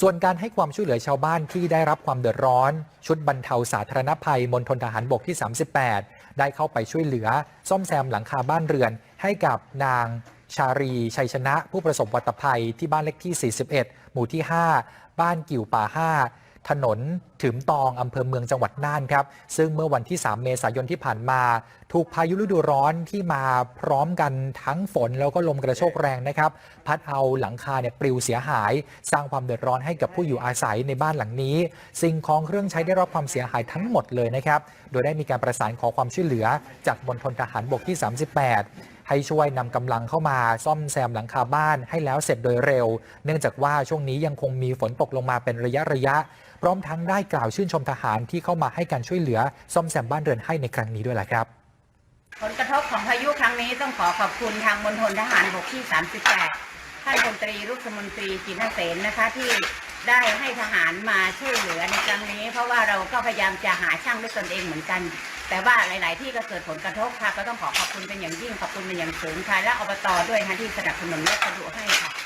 ส่วนการให้ความช่วยเหลือชาวบ้านที่ได้รับความเดือดร้อน ชุดบรรเทาสาธารณภัยมณฑลทหารบกที่ 38 ได้เข้าไปช่วยเหลือ ซ่อมแซมหลังคาบ้านเรือน ให้กับนางชารีชัยชนะ ผู้ประสบวัตภัยที่บ้านเลขที่ 41 หมู่ที่ 5 บ้านกิ่วป่า 5 ถนนถึมตองอำเภอเมืองจังหวัดน่านครับ ซึ่งเมื่อวันที่ 3 เมษายนที่ผ่านมา ถูกพายุฤดูร้อนที่มาพร้อมกันทั้งฝนแล้วก็ลมกระโชกแรงนะครับ พัดเอาหลังคาเนี่ยปลิวเสียหาย สร้างความเดือดร้อนให้กับผู้อยู่อาศัยในบ้านหลังนี้ สิ่งของเครื่องใช้ได้รับความเสียหายทั้งหมดเลยนะครับ โดยได้มีการประสานขอความช่วยเหลือจากมณฑลทหารบกที่ 38 ให้ช่วยนำกำลังเข้ามาซ่อมแซมหลังคาบ้านให้แล้วเสร็จโดยเร็ว เนื่องจากว่าช่วงนี้ยังคงมีฝนตกลงมาเป็นระยะระยะ พร้อมทั้งได้กล่าวชื่นชมทหารที่เข้ามาให้การช่วยเหลือซ่อมแซมบ้านเรือนให้ในครั้งนี้ด้วยแหละครับผลกระทบของพายุครั้งนี้ต้องขอขอบคุณทางมณฑลทหารบกที่ 38 ท่านพลตรีรุษมนตรีจินเสนนะคะที่ ได้ให้ทหารมาช่วยเหลือในครั้งนี้ เพราะว่าเราก็พยายามจะหาช่างด้วยตนเองเหมือนกัน แต่ว่าหลาย ๆ ที่ก็เกิดผลกระทบค่ะ ก็ต้องขอขอบคุณเป็นอย่างยิ่งขอบคุณเป็นอย่างสูงค่ะและอบตด้วยนะคะที่สนับสนุนและสะดวกให้ค่ะขอบคุณค่ะ